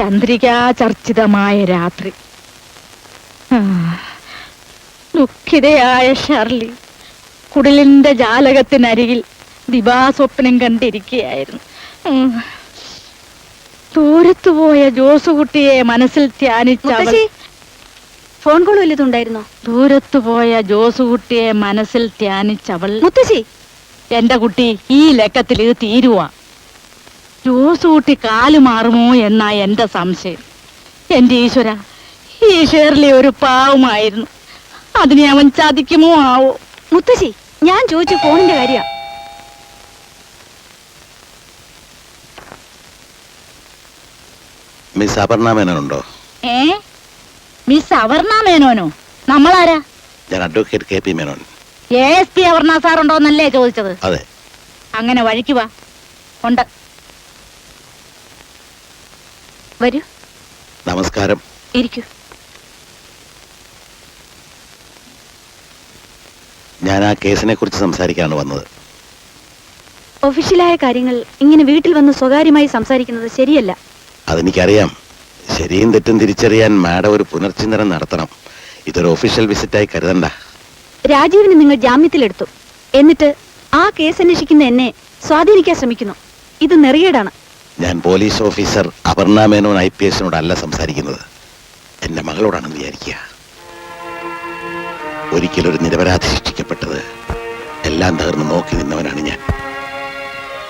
ചന്ദ്രികാചർച്ചിതമായ രാത്രി. ദുഃഖിതയായ ഷർലി കുടിലിന്റെ ജാലകത്തിനരികിൽ ദിവാസ്വപ്നം കണ്ടിരിക്കുകയായിരുന്നു. ദൂരത്തു ദൂരത്തുപോയ ജോസുകുട്ടിയെ മനസ്സിൽ ധ്യാനിച്ചവൾ മുത്തശ്ശി ഫോൺ കോൾ വല്ലതും ദൂരത്തു ദൂരത്തുപോയ ജോസുകുട്ടിയെ മനസ്സിൽ ധ്യാനിച്ചവൾ മുത്തശ്ശി! എന്റെ കുട്ടി ഈ ലക്കത്തിൽ ഇത് തീരുവാ. ജോസുകുട്ടി കാൽ മാറുമോ എന്നാ എന്റെ സംശയം. എന്റെ ഈശ്വര ഈ ഷേർലി ഒരു പാവമായിരുന്നു. അതിനെ അവൻ ചതിക്കുമോ ആവോ? മുത്തശ്ശി ഞാൻ ചോദിച്ച ഫോണിന്റെ കാര്യ. മിസ് അപർണ മേനോനുണ്ടോ ഏ? മിസ് അവർണ മേനോനോ നമ്മളാരാ? ഞാൻ advocate K P Menon. A S P Aparna സാറുണ്ടോന്നല്ലേ ചോദിച്ചത്? അതെ. അങ്ങനെ വഴിക്ക് വാ. ഉണ്ട്. വരൂ. നമസ്കാരം. ഇരിക്കൂ. ഞാൻ ആ കേസിനെ കുറിച്ച് സംസാരിക്കാനാണ് വന്നത്. ഒഫീഷ്യലായ കാര്യങ്ങൾ ഇങ്ങനെ വീട്ടിൽ വന്ന് സ്വകാര്യമായി സംസാരിക്കുന്നത് ശരിയല്ല. അതെനിക്കറിയാം. ശരിയും തെറ്റും തിരിച്ചറിയാൻ മാഡം ഒരു പുനർചിന്തനം നടത്തണം. ഇതൊരു ഒഫീഷ്യൽ വിസിറ്റായി കരുതണ്ട. രാജീവിനെ നിങ്ങൾ ജാമ്യത്തിലെടുത്തു. എന്നിട്ട് ആ കേസ് അന്വേഷിക്കുന്ന എന്നെ സ്വാധീനിക്കാൻ ശ്രമിക്കുന്നു. ഇത് നെറിയേടാണ് ഞാൻ police officer Aparna Menon I P എസിനോടല്ല സംസാരിക്കുന്നത്. എന്റെ മകളോടാണെന്ന് വിചാരിക്കുക. ഒരിക്കലൊരു നിരപരാധി ശിക്ഷിക്കപ്പെട്ടത് എല്ലാം തകർന്ന് നോക്കി നിന്നവനാണ് ഞാൻ.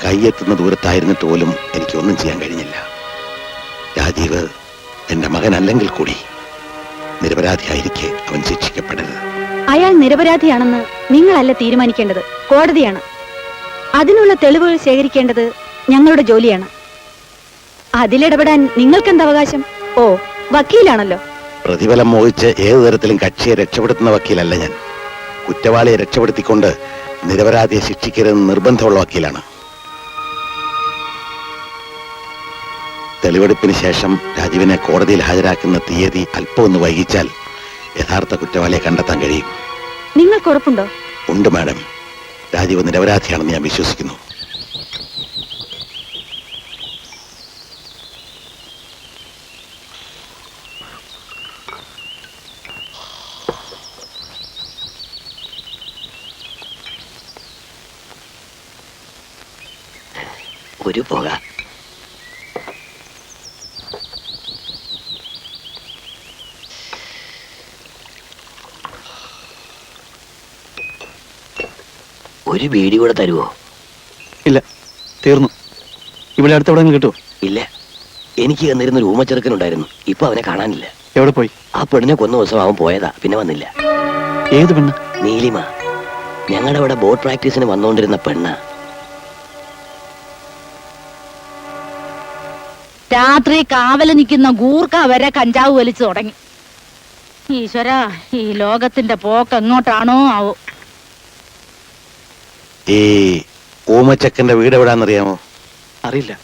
കൈയെത്തുന്ന ദൂരത്തായിരുന്നിട്ട് പോലും എനിക്കൊന്നും ചെയ്യാൻ കഴിഞ്ഞില്ല. രാജീവ് എന്റെ മകനല്ലെങ്കിൽ കൂടി നിരപരാധിയായിരിക്കെ അവൻ ശിക്ഷിക്കപ്പെടരുത് അയാൾ നിരപരാധിയാണെന്ന് നിങ്ങളല്ല തീരുമാനിക്കേണ്ടത്? കോടതിയാണ്. അതിനുള്ള തെളിവുകൾ ശേഖരിക്കേണ്ടത് ഞങ്ങളുടെ ജോലിയാണ്. അതിലിടപെടാൻ നിങ്ങൾക്കെന്ത് അവകാശം? ഓ വക്കീലാണല്ലോ. പ്രതിഫലം മോഹിച്ച് ഏതു തരത്തിലും കക്ഷിയെ രക്ഷപ്പെടുത്തുന്ന വക്കീലല്ല ഞാൻ. കുറ്റവാളിയെ രക്ഷപ്പെടുത്തിക്കൊണ്ട് നിരപരാധിയെ ശിക്ഷിക്കരുതെന്ന് നിർബന്ധമുള്ള വക്കീലാണ്. തെളിവെടുപ്പിന് ശേഷം രാജീവിനെ കോടതിയിൽ ഹാജരാക്കുന്ന തീയതി അല്പം ഒന്ന് വൈകിച്ചാൽ യഥാർത്ഥ കുറ്റവാളിയെ കണ്ടെത്താൻ കഴിയും. നിങ്ങൾക്ക് ഉറപ്പുണ്ടോ? ഉണ്ട് മാഡം. രാജീവ് നിരപരാധിയാണെന്ന് ഞാൻ വിശ്വസിക്കുന്നു ഒരു പുക ഒരു ബീഡി കൂടെ തരുവോ? ഇല്ല തീർന്നു. ഇവിടെ അടുത്ത് എവിടെ കിട്ടുമോ ഇല്ല. എനിക്ക് തന്നിരുന്ന ഒരു ഊമച്ചെറുക്കനുണ്ടായിരുന്നു. ഇപ്പൊ അവനെ കാണാനില്ല. എവിടെ പോയി? ആ പെണ്ണിനെ കൊന്ന ദിവസം അവൻ പോയതാ പിന്നെ വന്നില്ല. ഏത് പെണ്ണ്? നീലിമ. ഞങ്ങളുടെ അവിടെ ബോട്ട് പ്രാക്ടീസിന് വന്നുകൊണ്ടിരുന്ന പെണ്ണ. രാത്രി കാവൽ നിൽക്കുന്ന ഗൂർക്ക വരെ കഞ്ചാവ് വലിച്ചു തുടങ്ങി. ഈശ്വര ഈ ലോകത്തിന്റെ പോക്ക് എങ്ങോട്ടാണോ ആവോ? ഈ ഓമച്ചക്കന്റെ വീട് എവിടാന്നറിയാമോ അറിയില്ല.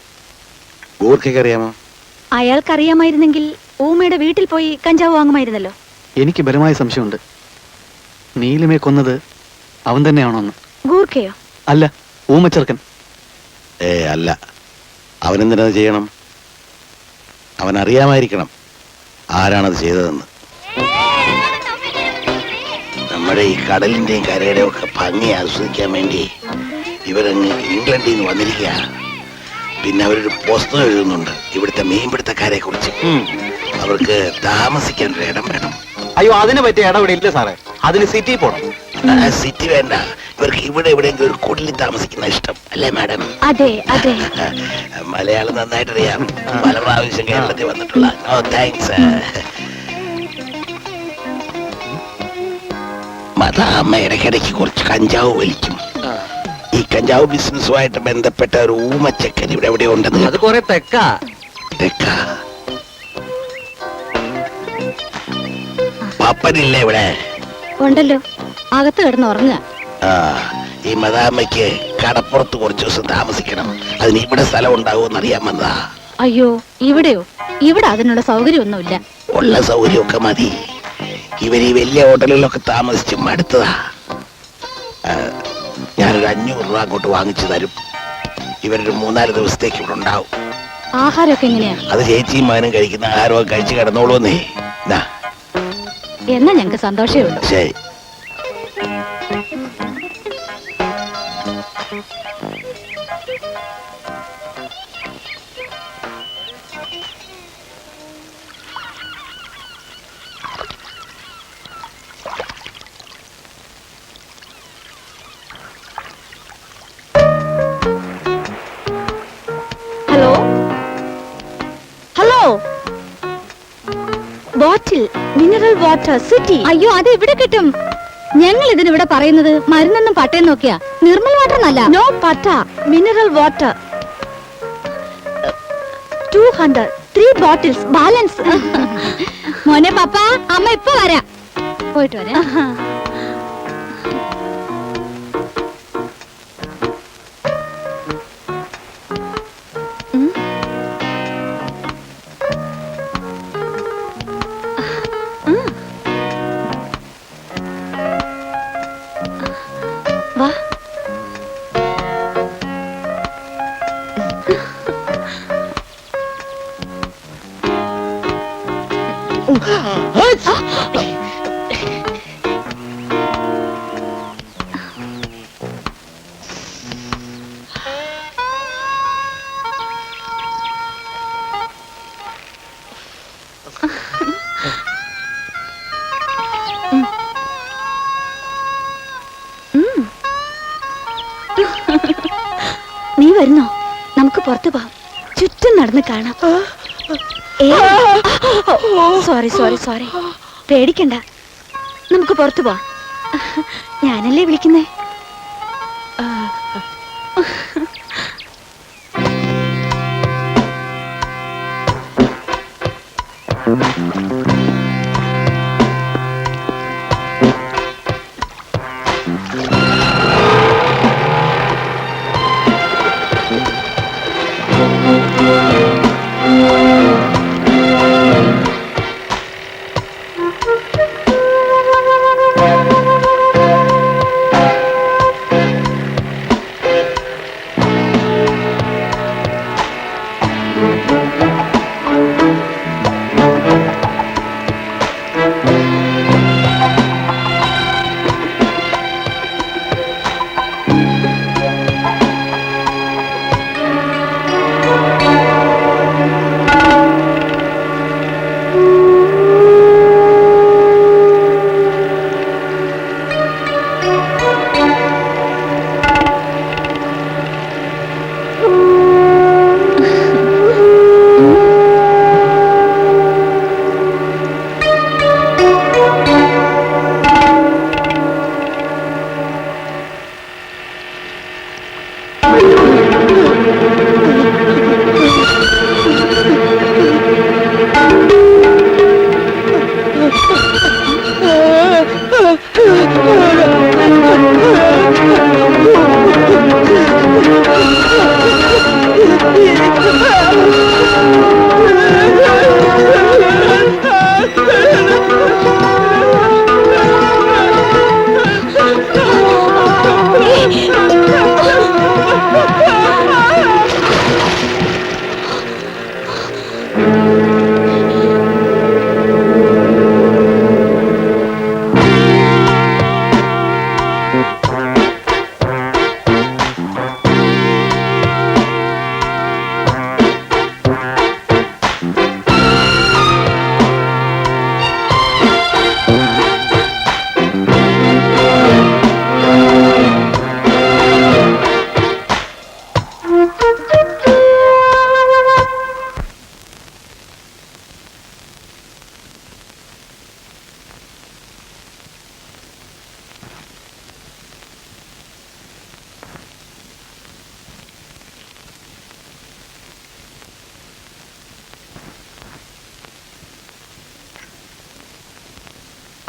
ഗൂർഖയ്ക്ക് അറിയാമോ അയാൾക്കറിയാമായിരുന്നെങ്കിൽ ഊമയുടെ വീട്ടിൽ പോയി കഞ്ചാവ് വാങ്ങുമായിരുന്നല്ലോ. എനിക്ക് ബലമായ സംശയമുണ്ട്. നീലിമയെ കൊന്നത് അവൻ തന്നെയാണോന്ന്. ഗൂർഖയോ? അല്ല ഊമച്ചെറുക്കൻ. ഏ അല്ല. അവനെന്തിനത് ചെയ്യണം? അവൻ അറിയാമായിരിക്കണം ആരാണത് ചെയ്തതെന്ന്. നമ്മുടെ ഈ കടലിന്റെയും കരയുടെയും ഒക്കെ ഭംഗി ആസ്വദിക്കാൻ വേണ്ടി ഇവരങ്ങ് ഇംഗ്ലണ്ടിൽ നിന്ന് വന്നിരിക്കുകയാണ് പിന്നെ അവരൊരു പുസ്തകം എഴുതുന്നുണ്ട്. ഇവിടുത്തെ മീൻപിടുത്തക്കാരെ കുറിച്ച്. അവർക്ക് താമസിക്കാൻ ഒരു ഇടം വേണം. അയ്യോ അതിനെ പറ്റിയ ഇടം ഇവിടെ ഇല്ല സാറേ. അതിന് സിറ്റി പോണം. സിറ്റി വേണ്ട. ഇവർക്ക് ഇവിടെ എവിടെയെങ്കിലും ഒരു കുടിലിൽ താമസിക്കുന്ന ഇഷ്ടം. അല്ലേ മാഡം അതെ അതെ. മലയാളം നന്നായിട്ട് അറിയാം പല പ്രാവശ്യം കേരളത്തിൽ വന്നിട്ടുള്ള. ഓ താങ്ക്സ് മത അമ്മ ഇടയ്ക്കിടയ്ക്ക് കുറച്ച് കഞ്ചാവ് വലിക്കും. ഈ കഞ്ചാവ് ബിസിനസ്സുമായിട്ട് ബന്ധപ്പെട്ട ഒരു ഊമച്ചക്കൻ ഇവിടെ എവിടെ ഉണ്ടെന്ന് അത് കുറെ തെക്കാ. തെക്കാ. പപ്പനില്ലേ ഇവിടെ? ഉണ്ടല്ലോ. അകത്ത് കിടന്ന് ഉറങ്ങ ആ ഈ മദാമ്മയ്ക്ക് കടപ്പുറത്ത് കുറച്ച് ദിവസം താമസിക്കണം. അതിന് ഇവിടെ സ്ഥലം ഉണ്ടാവുമെന്ന് അറിയാൻ വന്നതാ. അയ്യോ ഇവിടെയോ? ഇവിടെ അതിനുള്ള സൗകര്യമൊന്നുമില്ല. ഉള്ള സൗകര്യമൊക്കെ മതി. ഇവർ ഈ വലിയ ഹോട്ടലിലൊക്കെ താമസിച്ച് മടുത്തതാ. ഞാനൊരു അഞ്ഞൂറ് രൂപ അങ്ങോട്ട് വാങ്ങിച്ചു തരും. ഇവരൊരു മൂന്നാൽ ദിവസത്തേക്ക് ഇവിടെ ഉണ്ടാവും. ആഹാരമൊക്കെ എങ്ങനെയാ? അത് ചേച്ചിയും മകനും കഴിക്കുന്ന ആഹാരമൊക്കെ കഴിച്ച് കിടന്നോളൂന്നേ എന്നാ ഞങ്ങൾക്ക് സന്തോഷമേ ഉള്ളൂ. ശരി. മിനറൽ വാട്ടർ സിറ്റി അയ്യോ അത് ഇവിടെ കിട്ടും? ഞങ്ങൾ ഇതിനിവിടെ പറയുന്നത് മരുന്നെന്നും പട്ടയം നോക്കിയാ. നിർമ്മൽ വാട്ടർ എന്നല്ല നോ പട്ട. Mineral water two hundred three bottles balance മോനെ പപ്പ അമ്മ ഇപ്പൊ വരാം. പോയിട്ട് വരാം. നീ വരുന്നോ? നമുക്ക് പുറത്തു പോവാം ചുറ്റും നടന്ന് കാണാം. സോറി സോറി സോറി പേടിക്കണ്ട. നമുക്ക് പുറത്തു പോവാം ഞാനല്ലേ വിളിക്കുന്നേ? Oh.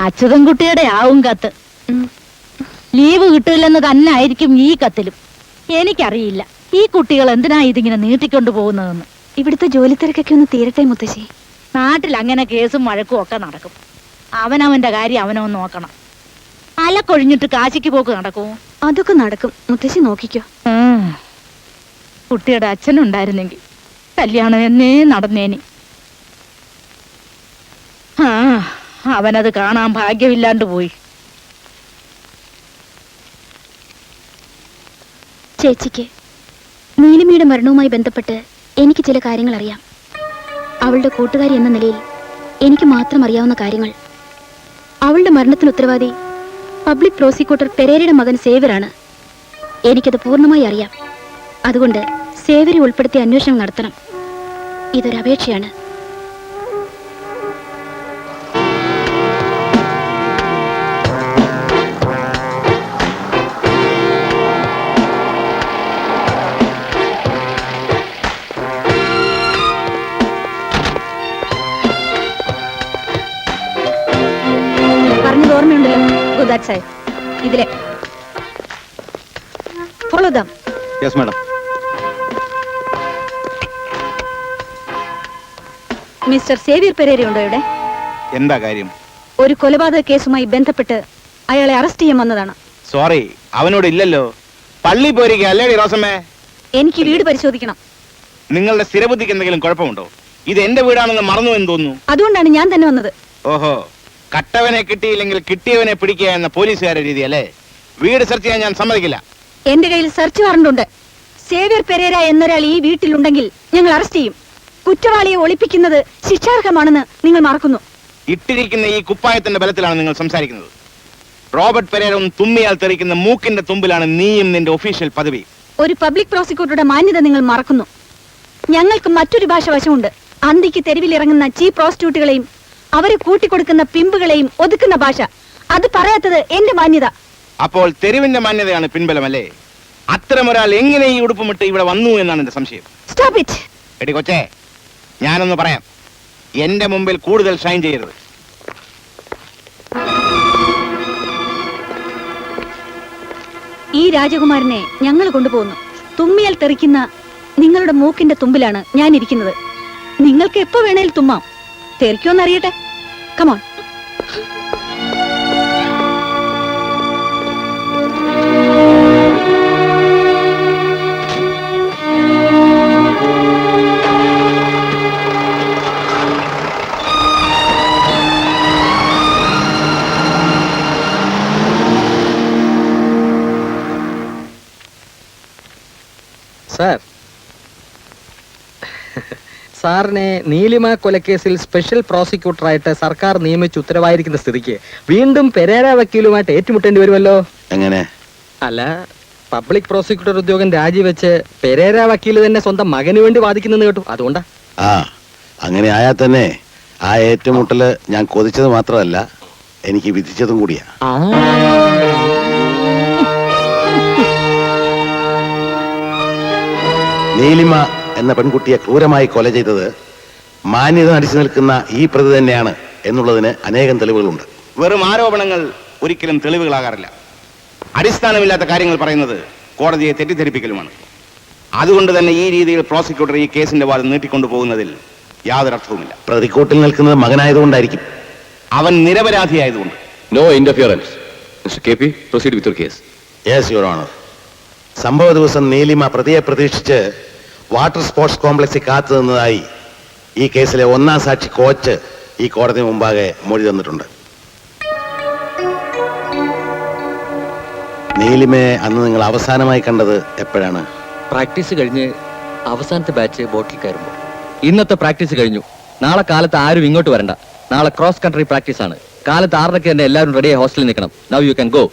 അച്യുതൻകുട്ടിയുടെ ആവും കത്ത്. ലീവ് കിട്ടില്ലെന്ന് തന്നെ ആയിരിക്കും ഈ കത്തിലും. എനിക്കറിയില്ല ഈ കുട്ടികൾ എന്തിനാ ഇതിങ്ങനെ നീട്ടിക്കൊണ്ടു പോകുന്നതെന്ന്. ഇവിടുത്തെ ജോലി തിരക്കൊക്കെ ഒന്ന് തീരട്ടെ മുത്തശ്ശി. നാട്ടിൽ അങ്ങനെ കേസും വഴക്കും ഒക്കെ നടക്കും. അവനവന്റെ കാര്യം അവനവൻ നോക്കണം. അലക്കൊഴിഞ്ഞിട്ട് കാശിക്ക് പോക്ക് നടക്കുമോ അതൊക്കെ നടക്കും. മുത്തശ്ശി നോക്കിക്കോ. കുട്ടിയുടെ അച്ഛനുണ്ടായിരുന്നെങ്കിൽ കല്യാണം എന്നേ നടന്നേനി ആ അവനത് കാണാൻ ഭാഗ്യമില്ലാണ്ട് പോയി. ചേച്ചിക്ക് നീലിമയുടെ മരണവുമായി ബന്ധപ്പെട്ട് എനിക്ക് ചില കാര്യങ്ങൾ അറിയാം അവളുടെ കൂട്ടുകാരി എന്ന നിലയിൽ എനിക്ക് മാത്രം അറിയാവുന്ന കാര്യങ്ങൾ. അവളുടെ മരണത്തിന് ഉത്തരവാദി പബ്ലിക് പ്രോസിക്യൂട്ടർ പെരേരയുടെ മകൻ സേവരാണ് എനിക്കത് പൂർണമായി അറിയാം. അതുകൊണ്ട് സേവരെ ഉൾപ്പെടുത്തി അന്വേഷണം നടത്തണം. ഇതൊരു ഇതിലെ. Follow them yes madam mister Xavier Pereira ഉണ്ടോ ഇവിടെ? എന്താ കാര്യം? ഒരു കൊലപാതക കേസുമായി ബന്ധപ്പെട്ട് അയാളെ അറസ്റ്റ് ചെയ്യാൻ വന്നതാണ്. സോറി അവനോട് ഇല്ലല്ലോ. പള്ളി പോയിരിക്കുക അല്ലേ റോസമ്മേ? എനിക്ക് വീട് പരിശോധിക്കണം. നിങ്ങളുടെ സ്ഥിരബുദ്ധിക്ക് എന്തെങ്കിലും കുഴപ്പമുണ്ടോ? ഇത് എന്റെ വീടാണെന്ന് മറന്നു എന്ന് തോന്നുന്നു. അതുകൊണ്ടാണ് ഞാൻ തന്നെ വന്നത്. ഓഹോ. കട്ടവനെ കിട്ടിയില്ലെങ്കിൽ കിട്ടിയവനെ പിടിക്കുക എന്ന പോലീസുകാരുടെ രീതി അല്ലേ വീട് സെർച്ച് ചെയ്യാൻ ഞാൻ സമ്മതിക്കില്ല. എന്റെ കയ്യിൽ സെർച്ച് വാറണ്ട് ഉണ്ട്. സേവ്യർ പെരേര എന്നൊരാൾ ഈ വീട്ടിലുണ്ടെങ്കിൽ ഞങ്ങൾ അറസ്റ്റ് ചെയ്യും. കുറ്റവാളിയെ ഒളിപ്പിക്കുന്നത് ശിക്ഷാർഹമാണെന്ന് നിങ്ങൾ മറക്കുന്നു. ഇട്ടിരിക്കുന്ന ഈ കുപ്പായത്തിന്റെ ബലത്തിലാണ് നിങ്ങൾ സംസാരിക്കുന്നത്. റോബർട്ട് പെരേര ഒന്ന് തുമ്മിയാൽ തെറിക്കുന്ന മൂക്കിന്റെ തുമ്പിലാണ് നീയും നിന്റെ ഒഫീഷ്യൽ പദവി. ഒരു പബ്ലിക് പ്രോസിക്യൂട്ടറുടെ മാന്യത നിങ്ങൾ മറക്കുന്നു. ഞങ്ങൾക്ക് മറ്റൊരു ഭാഷ വശമുണ്ട് അന്തിക്ക് തെരുവിലിറങ്ങുന്ന ചീ ചീഫ് പ്രോസ്റ്റിറ്റ്യൂട്ടുകളെയും അവരെ കൂട്ടിക്കൊടുക്കുന്ന പിമ്പുകളെയും ഒതുക്കുന്ന ഭാഷ. അത് പറയാത്തത് എന്റെ മാന്യത. അപ്പോൾ തെരുവിന്റെ മാന്യതയാണ് പിൻബലമല്ലേ? അത്തരമൊരാൾ എങ്ങനെ ഈ ഉടുപ്പുമിട്ട് ഇവിടെ വന്നു എന്നാണ് എന്റെ സംശയം. സ്റ്റോപ്പ് ഇറ്റ് എടി കൊച്ചേ ഞാനൊന്ന് പറയാം. എന്റെ മുമ്പിൽ കൂടുതൽ ഷൈൻ ചെയ്യരുത്. ഈ രാജകുമാരനെ ഞങ്ങൾ കൊണ്ടുപോകുന്നു. തുമ്മിയാൽ തെറിക്കുന്ന നിങ്ങളുടെ മൂക്കിന്റെ തുമ്പിലാണ് ഞാൻ ഇരിക്കുന്നത് നിങ്ങൾക്ക് എപ്പോ വേണേൽ തുമ്മാം. തെറിക്കോന്നറിയട്ടെ കമോൺ സാറിനെ നീലിമ കൊലക്കേസിൽ സ്പെഷ്യൽ പ്രോസിക്യൂട്ടറായിട്ട് സർക്കാർ നിയമിച്ച് ഉത്തരവായിരിക്കുന്ന സ്ഥിതിക്ക് വീണ്ടും പെരേര വക്കീലുമായിട്ട് ഏറ്റുമുട്ടേണ്ടി വരുമല്ലോ? എങ്ങനെ? അല്ല പബ്ലിക് പ്രോസിക്യൂട്ടർ ഉദ്യോഗം രാജിവെച്ച് പെരേര വക്കീൽ തന്നെ സ്വന്തം മകന് വേണ്ടി വാദിക്കുന്നെന്ന് കേട്ടു. അതുകൊണ്ടാ. ആ അങ്ങനെ ആയാൽ തന്നെ ആ ഏറ്റുമുട്ടൽ ഞാൻ കൊതിച്ചത് മാത്രമല്ല എനിക്ക് വിധിച്ചതും കൂടിയാ. ആ. നീലിമ എന്ന പെൺകുട്ടിയെ ക്രൂരമായി കൊല ചെയ്തത് മാന്യത നടിച്ചു നിൽക്കുന്ന ഈ പ്രതി തന്നെയാണ് എന്നുള്ളതിന് അനേകം തെളിവുകളുണ്ട്. വെറും ആരോപണങ്ങൾ ഒരിക്കലും തെളിവുകളാകാറില്ല. അടിസ്ഥാനമില്ലാത്ത കാര്യങ്ങൾ പറയുന്നത് കോടതിയെ തെറ്റിദ്ധരിപ്പിക്കലുമാണ്. അതുകൊണ്ട് തന്നെ ഈ രീതിയിൽ പ്രോസിക്യൂട്ടർ ഈ കേസിന്റെ വാദം നീട്ടിക്കൊണ്ടു പോകുന്നതിൽ യാതൊരു അർത്ഥവുമില്ല. പ്രതിക്കൂട്ടിൽ നിൽക്കുന്നത് മകനായതുകൊണ്ടായിരിക്കും. അവൻ നിരപരാധിയായതുകൊണ്ട്. No interference mister K P proceed with case yes your honour സംഭവ ദിവസം നീലിമ പ്രതിയെ പ്രതീക്ഷിച്ച് വാട്ടർ സ്പോർട്സ് കോംപ്ലക്സിൽ കാത്തു നിന്നതായി ഈ കേസിലെ ഒന്നാം സാക്ഷി കോച്ച് ഈ കോടതി മുമ്പാകെ മൊഴി തന്നിട്ടുണ്ട്. നീലിമയെ അന്ന് നിങ്ങൾ അവസാനമായി കണ്ടത് എപ്പോഴാണ്? പ്രാക്ടീസ് കഴിഞ്ഞ് അവസാനത്തെ ബാച്ച് ബോട്ടിൽ കയറുമ്പോൾ. ഇന്നത്തെ പ്രാക്ടീസ് കഴിഞ്ഞു. നാളെ കാലത്ത് ആരും ഇങ്ങോട്ട് വരണ്ട. നാളെ ക്രോസ് കൺട്രി പ്രാക്ടീസ് ആണ് കാലത്ത് ആറരയ്ക്ക് തന്നെ എല്ലാവരും റെഡിയായി ഹോസ്റ്റലിൽ നിൽക്കണം. നൗ യു ക്യാൻ ഗോ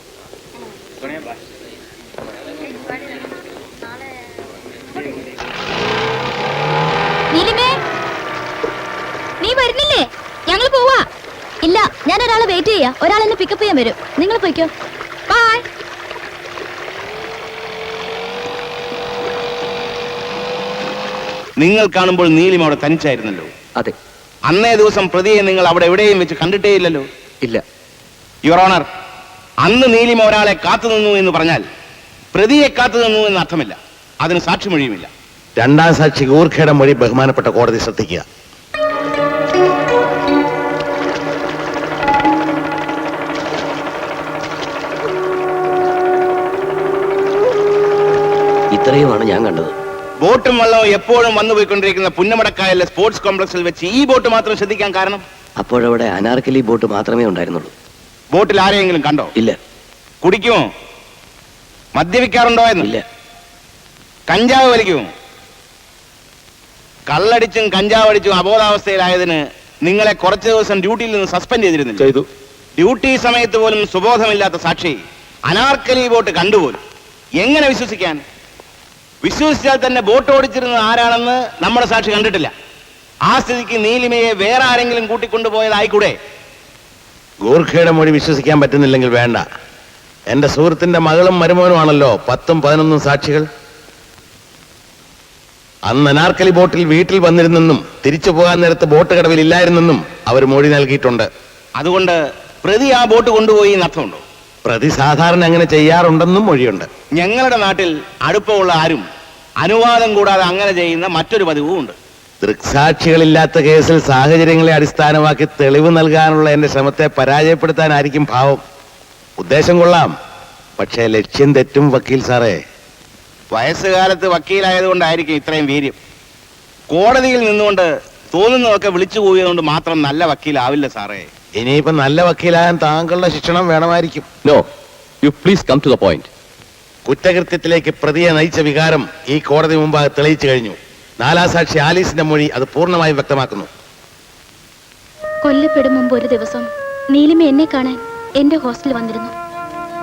നീലിമേ നീ വരുന്നില്ലേ ഞങ്ങൾ പോവാ ഇല്ല ഞാൻ ഒരാളെ വെയിറ്റ് ചെയ്യാ. ഒരാൾ എന്നെ പിക്കപ്പ് ചെയ്യാൻ വരും. നിങ്ങൾ പോയിക്കോ. ബൈ നിങ്ങൾ കാണുമ്പോൾ നീലിമ അവിടെ തനിച്ചായിരുന്നല്ലോ. അതെ. അന്നേ ദിവസം പ്രതിയെ നിങ്ങൾ അവിടെ എവിടെയും വെച്ച് കണ്ടിട്ടേ ഇല്ലല്ലോ ഇല്ല. യുവർ ഓണർ അന്ന് നീലിമ ഒരാളെ കാത്തു നിന്നു എന്ന് പറഞ്ഞാൽ പ്രതിയെ കാത്തു നിന്നു എന്ന് അർത്ഥമില്ല. അതിന് സാക്ഷിമൊഴിയുമില്ല. രണ്ടാം സാക്ഷി ഗൂർഖയുടെ മൊഴി ബഹുമാനപ്പെട്ട കോടതി ശ്രദ്ധിക്കുക. ഇത്രയുമാണ് ഞാൻ കണ്ടത്. ബോട്ടും വള്ളവും എപ്പോഴും വന്നു പോയിക്കൊണ്ടിരിക്കുന്ന പുന്നമടക്കായലിലെ സ്പോർട്സ് കോംപ്ലക്സിൽ വെച്ച് ഈ ബോട്ട് മാത്രം ശ്രദ്ധിക്കാൻ കാരണം? അപ്പോഴവിടെ അനാർക്കലി ബോട്ട് മാത്രമേ ഉണ്ടായിരുന്നുള്ളൂ. ബോട്ടിൽ ആരെയെങ്കിലും കണ്ടോ? ഇല്ല. കുടിക്കുമോ മദ്യപിക്കാറുണ്ടോ എന്ന്? ഇല്ല. കഞ്ചാവ് വലിക്കുമോ കള്ളടിച്ചും കഞ്ചാവ് അടിച്ചും അബോധാവസ്ഥയിലായതിന് നിങ്ങളെ കുറച്ച് ദിവസം ഡ്യൂട്ടിയിൽ നിന്ന് സസ്പെൻഡ് ചെയ്തിരുന്നില്ല. ചെയ്തു. ഡ്യൂട്ടി സമയത്ത് പോലും സുബോധമില്ലാത്ത സാക്ഷി അനാർക്കലി ബോട്ട് കണ്ടുപോലും. എങ്ങനെ വിശ്വസിക്കാൻ? വിശ്വസിച്ചാൽ തന്നെ ബോട്ട് ഓടിച്ചിരുന്നത് ആരാണെന്ന് നമ്മുടെ സാക്ഷി കണ്ടിട്ടില്ല. ആ സ്ഥിതിക്ക് നീലിമയെ വേറെ ആരെങ്കിലും കൂട്ടിക്കൊണ്ടുപോയതായിക്കൂടെ? ഗൂർഖയുടെ മൊഴി വിശ്വസിക്കാൻ പറ്റുന്നില്ലെങ്കിൽ വേണ്ട. എന്റെ സുഹൃത്തിന്റെ മകളും മരുമോനുമാണല്ലോ പത്തും പതിനൊന്നും സാക്ഷികൾ. അന്ന് അനാർക്കലി ബോട്ടിൽ വീട്ടിൽ വന്നിരുന്നെന്നും തിരിച്ചു പോകാൻ നേരത്ത് ബോട്ട് കടവിൽ ഇല്ലായിരുന്നെന്നും അവർ മൊഴി നൽകിയിട്ടുണ്ട്. അതുകൊണ്ട് പ്രതി ആ ബോട്ട് കൊണ്ടുപോയി എന്നർത്ഥമുണ്ടോ പ്രതി സാധാരണ അങ്ങനെ ചെയ്യാറുണ്ടെന്നും മൊഴിയുണ്ട്. ഞങ്ങളുടെ നാട്ടിൽ അടുപ്പമുള്ള ആരും അനുവാദം കൂടാതെ അങ്ങനെ ചെയ്യുന്ന മറ്റൊരു പതിവും ഉണ്ട് ദൃക്സാക്ഷികളില്ലാത്ത കേസിൽ സാഹചര്യങ്ങളെ അടിസ്ഥാനമാക്കി തെളിവ് നൽകാനുള്ള എന്റെ ശ്രമത്തെ പരാജയപ്പെടുത്താനായിരിക്കും ഭാവം. ഉദ്ദേശം കൊള്ളാം. പക്ഷേ ലക്ഷ്യം തെറ്റും വക്കീൽ സാറേ. വയസ്സുകാലത്ത് വക്കീലായതുകൊണ്ടായിരിക്കും ഇത്രയും വീര്യം. കോടതിയിൽ നിന്നുകൊണ്ട് തോന്നുന്നതൊക്കെ വിളിച്ചു പോയതുകൊണ്ട് മാത്രം നല്ല വക്കീലാവില്ല സാറേ. ഇനിയിപ്പോ നല്ല വക്കീലാകാൻ താങ്കളുടെ ശിക്ഷണം വേണമായിരിക്കും. No you please come to the point കുറ്റകൃത്യത്തിലേക്ക് പ്രതിയെ നയിച്ച വികാരം ഈ കോടതി മുമ്പാകെ തെളിയിച്ചു കഴിഞ്ഞു. നാലാം സാക്ഷി ആലീസിന്റെ മൊഴി അത് പൂർണമായും വ്യക്തമാക്കുന്നു. കൊല്ലപ്പെടും മുമ്പ് ഒരു ദിവസം നീലിമ എന്നെ കാണാൻ എന്റെ ഹോസ്റ്റലിൽ വന്നിരുന്നു.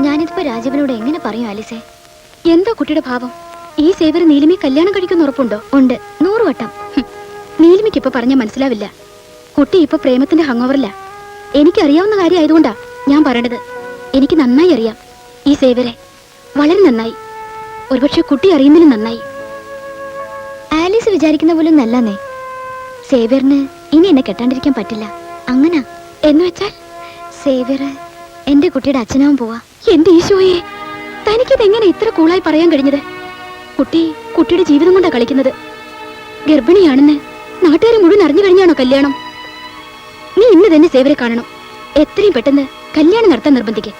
ഞാനിതിപ്പോ രാജീവനോട് എങ്ങനെ പറയും ആലീസെ? എന്താ കുട്ടിയുടെ ഭാവം. ഈ സേവർ നീലിമയെ കല്യാണം കഴിക്കുന്ന ഉറപ്പുണ്ടോ? ഉണ്ട്. നൂറ് വട്ടം. നീലിമയ്ക്ക് ഇപ്പൊ പറഞ്ഞാൽ മനസ്സിലാവില്ല. കുട്ടി ഇപ്പൊ പ്രേമത്തിന്റെ ഹങ്ങോവറില്ല എനിക്കറിയാവുന്ന കാര്യം ആയതുകൊണ്ടാ ഞാൻ പറയണത്. എനിക്ക് നന്നായി അറിയാം ഈ സേവരെ വളരെ നന്നായി. ഒരുപക്ഷെ കുട്ടി അറിയുന്നതിന് നന്നായി. ആലീസ് വിചാരിക്കുന്ന പോലും നല്ലന്നേ. സേവ്യറിന് ഇനി എന്നെ കെട്ടാണ്ടിരിക്കാൻ പറ്റില്ല. അങ്ങനെ. എന്ന് വെച്ചാൽ സേവ്യർ എന്റെ കുട്ടിയുടെ അച്ഛനാവും പോവാ. എന്റെ ഈശോയെ തനിക്കിത് എങ്ങനെ ഇത്ര കൂളായി പറയാൻ കഴിഞ്ഞത്? കുട്ടി കുട്ടിയുടെ ജീവിതം കൊണ്ടാ കളിക്കുന്നത്. ഗർഭിണിയാണെന്ന് നാട്ടുകാരെ മുഴുവൻ അറിഞ്ഞു കഴിഞ്ഞാണോ കല്യാണം? നീ ഇന്ന് തന്നെ സേവരെ കാണണം. എത്രയും പെട്ടെന്ന് കല്യാണം നടത്താൻ നിർബന്ധിക്കേ.